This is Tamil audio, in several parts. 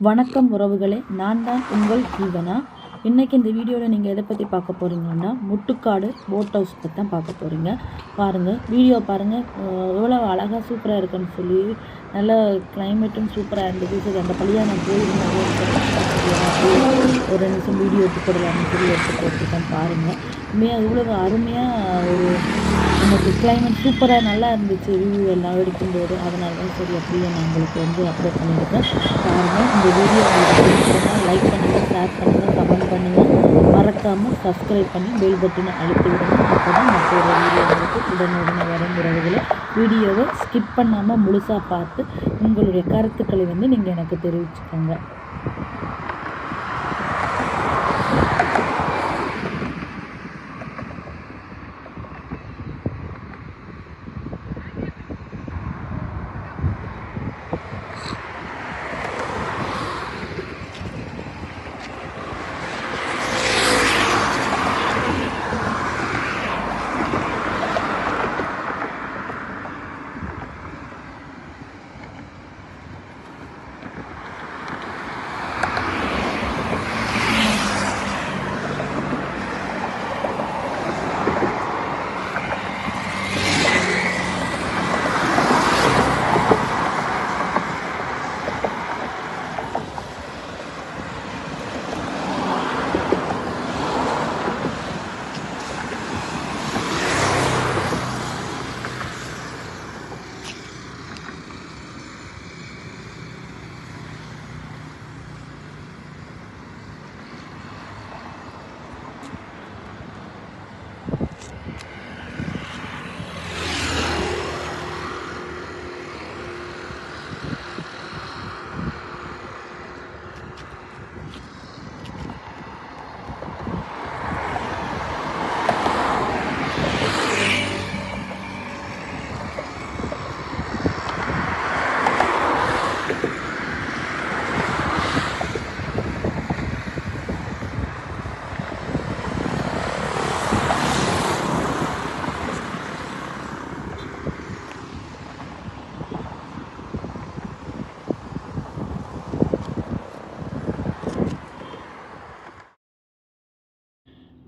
வணக்கம் உறவுகளே நான் தான் உங்கள் ஜீவனா? இன்றைக்கி இந்த வீடியோவில் நீங்கள் எதை பற்றி பார்க்க போகிறீங்கன்னா முட்டுக்காடு போட் ஹவுஸ் பற்றி தான் பார்க்க போகிறீங்க பாருங்கள் வீடியோ பாருங்கள் எவ்வளோ அழகாக சூப்பராக இருக்குன்னு சொல்லி நல்ல கிளைமேட்டும் சூப்பராக இருந்தது. சரி அந்த பள்ளியாக நான் போயிருந்தேன். ஒரு நிமிஷம் வீடியோ எடுத்து போடலாம்னு சொல்லி எடுத்து போட்டுருக்கேன் பாருங்கள் உண்மையாக இவ்வளோ அருமையாக ஒரு நமக்கு கிளைமேட் சூப்பராக நல்லா இருந்துச்சு ரிவ்யூ எல்லாம் எடுக்கும்போது. அதனால தான் சரி அப்படியே நான் உங்களுக்கு வந்து அப்லோட் பண்ணியிருக்கேன். பாருங்கள் இந்த வீடியோ உங்களுக்கு லைக் பண்ணுங்கள் ஷேர் பண்ணுங்கள் கமெண்ட் பண்ணுங்கள் மறக்காமல் சப்ஸ்கிரைப் பண்ணி பெல் பட்டனை அழுத்தி விடுங்க. அப்போ தான் மற்றொரு வீடியோ உங்களுக்கு உடனுடனே வரும் உறவுகளை. வீடியோவை ஸ்கிப் பண்ணாமல் முழுசாக பார்த்து உங்களுடைய கருத்துக்களை வந்து நீங்கள் எனக்கு தெரிவிச்சுக்கோங்க.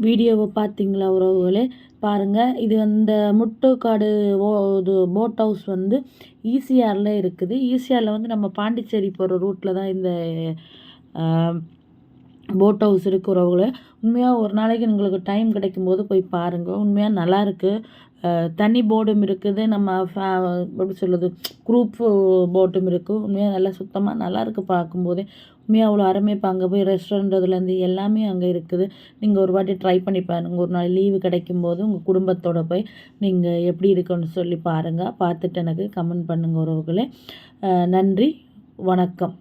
வீடியோவை பார்த்தீங்களா உறவுகளே? பாருங்கள் இது அந்த முட்டுக்காடு ஓ இது போட் ஹவுஸ் வந்து ஈசிஆரில் இருக்குது. ஈசிஆரில் வந்து நம்ம பாண்டிச்சேரி போகிற ரூட்டில் தான் இந்த போட் ஹவுஸ் இருக்குது உறவுகளை. உண்மையாக ஒரு நாளைக்கு உங்களுக்கு டைம் கிடைக்கும் போது போய் பாருங்கள் உண்மையாக நல்லாயிருக்கு தனி போர்டும் இருக்குது. நம்ம ஃபே எப்படி சொல்கிறது குரூப் போட்டும் இருக்குது உண்மையாக நல்லா சுத்தமாக நல்லாயிருக்கு பார்க்கும்போதே. உண்மையாக அவ்வளோ அருமையாக இப்போ அங்கே போய் ரெஸ்டாரண்ட் அதுலேருந்து எல்லாமே அங்கே இருக்குது. நீங்கள் ஒரு வாட்டி ட்ரை பண்ணி பாருங்கள் ஒரு நாள் லீவு கிடைக்கும் போது உங்கள் குடும்பத்தோடு போய் நீங்கள் எப்படி இருக்குன்னு சொல்லி பாருங்கள் பார்த்துட்டு எனக்கு கமெண்ட் பண்ணுங்கள் உறவுகளே. நன்றி. வணக்கம்.